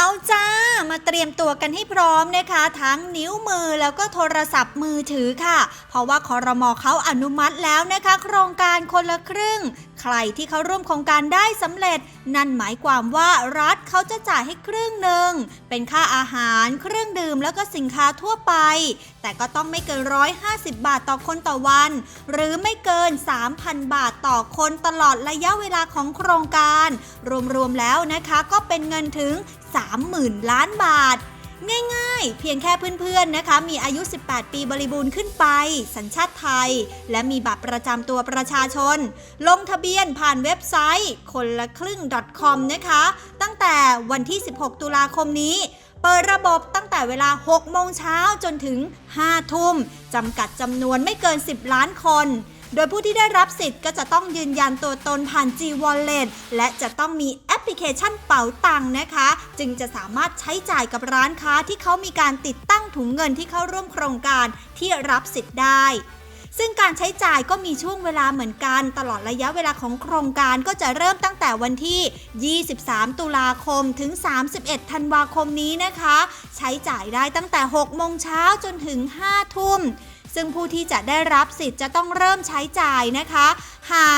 เอาจ้ามาเตรียมตัวกันให้พร้อมนะคะ ทั้งนิ้วมือแล้วก็โทรศัพท์มือถือค่ะ เพราะว่าคอรมอเขาอนุมัติแล้วนะคะ โครงการคนละครึ่ง ใครที่เขาร่วมโครงการได้สำเร็จ นั่นหมายความว่ารัฐเขาจะจ่ายให้ครึ่งหนึ่ง เป็นค่าอาหาร เครื่องดื่มแล้วก็สินค้าทั่วไป แต่ก็ต้องไม่เกิน 150 บาทต่อคนต่อวัน หรือไม่เกิน 3,000 บาทต่อคนตลอดระยะเวลาของโครงการ รวมๆแล้วนะคะก็เป็นเงินถึง 30,000 ล้านบาท ง่ายๆ เพียงแค่เพื่อนๆนะคะ มีอายุ 18 ปีบริบูรณ์ขึ้นไป สัญชาติไทย และมีบัตรประจำตัวประชาชน ลงทะเบียนผ่านเว็บไซต์คนละครึ่ง .com นะคะ ตั้งแต่วันที่ 16 ตุลาคมนี้เปิดระบบตั้งแต่เวลา 6 โมงเช้าจนถึง 5 ทุ่ม จำกัดจำนวนไม่เกิน 10 ล้านคน โดยผู้ที่ได้รับสิทธิ์ก็จะต้องยืนยันตัวตนผ่าน G Wallet และจะต้องมี พลิเคชันเป๋าตังนะคะ จึงจะสามารถใช้จ่ายกับร้านค้าที่เขามีการติดตั้งถุงเงินที่เข้าร่วมโครงการที่รับสิทธิ์ได้ซึ่งการใช้จ่ายก็มีช่วงเวลาเหมือนกัน ตลอดระยะเวลาของโครงการก็จะเริ่มตั้งแต่วันที่ 23 ตุลาคมถึง 31 ธันวาคมนี้นะคะ ใช้จ่ายได้ตั้งแต่ 6 โมงเช้าจนถึง 5 ทุ่ม ซึ่งผู้ที่จะได้รับสิทธิ์จะต้องเริ่มใช้จ่ายนะคะ หาก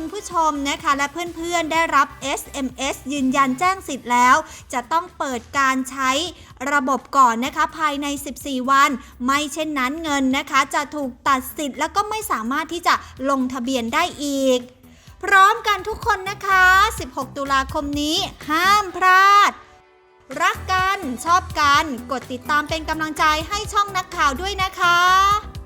คุณผู้ชมนะคะและเพื่อนๆได้รับ SMS ยืนยันแจ้งสิทธิ์แล้ว จะต้องเปิดการใช้ระบบก่อนนะคะภายใน 14 วัน ไม่เช่นนั้นเงินนะคะจะถูกตัดสิทธิ์แล้วก็ไม่สามารถที่จะลงทะเบียนได้อีก พร้อมกันทุกคนนะคะ 16 ตุลาคมนี้ห้ามพลาด รักกันชอบกัน กดติดตามเป็นกำลังใจให้ช่องนักข่าวด้วยนะคะ